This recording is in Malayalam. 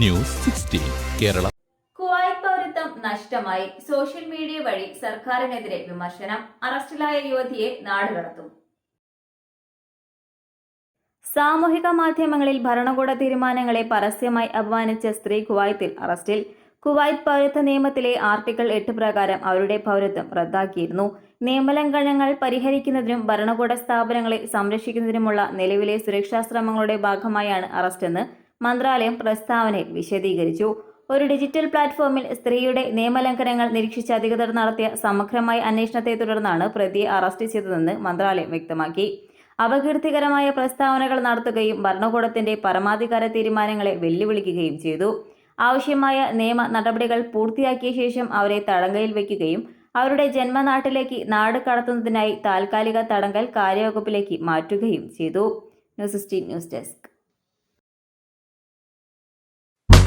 News sixteen Kerala. കുവൈറ്റ് പൗരത്വം നഷ്ടമായി. സോഷ്യൽ മീഡിയ വഴി സർക്കാരിനെതിരെ വിമർശനം. അറസ്റ്റിലായ യുവതിയെ നാടുകടത്തും സാമൂഹിക മാധ്യമങ്ങളിൽ ഭരണകൂട തീരുമാനങ്ങളെ പരസ്യമായി അപമാനിച്ച സ്ത്രീ കുവൈത്തിൽ അറസ്റ്റിൽ. കുവൈറ്റ് പൗരത്വ നിയമത്തിലെ ആർട്ടിക്കിൾ എട്ട് പ്രകാരം അവരുടെ പൗരത്വം റദ്ദാക്കിയിരുന്നു. നിയമലംഘനങ്ങൾ പരിഹരിക്കുന്നതിനും ഭരണകൂട സ്ഥാപനങ്ങളെ സംരക്ഷിക്കുന്നതിനുമുള്ള നിലവിലെ സുരക്ഷാ ശ്രമങ്ങളുടെ ഭാഗമായാണ് അറസ്റ്റെന്ന് മന്ത്രാലയം പ്രസ്താവനയിൽ വിശദീകരിച്ചു. ഒരു ഡിജിറ്റൽ പ്ലാറ്റ്ഫോമിൽ സ്ത്രീയുടെ നിയമലംഘനങ്ങൾ നിരീക്ഷിച്ച അധികൃതർ നടത്തിയ സമഗ്രമായ അന്വേഷണത്തെ തുടർന്നാണ് പ്രതിയെ അറസ്റ്റ് ചെയ്തതെന്ന് മന്ത്രാലയം വ്യക്തമാക്കി. അപകീർത്തികരമായ പ്രസ്താവനകൾ നടത്തുകയും ഭരണകൂടത്തിന്റെ പരമാധികാര തീരുമാനങ്ങളെ വെല്ലുവിളിക്കുകയും ചെയ്തു. ആവശ്യമായ നിയമ നടപടികൾ പൂർത്തിയാക്കിയ ശേഷം അവരെ തടങ്കലിൽ വയ്ക്കുകയും അവരുടെ ജന്മനാട്ടിലേക്ക് നാട് കടത്തുന്നതിനായി താൽക്കാലിക തടങ്കൽ കാര്യവകുപ്പിലേക്ക് മാറ്റുകയും ചെയ്തു. News sixteen news desk.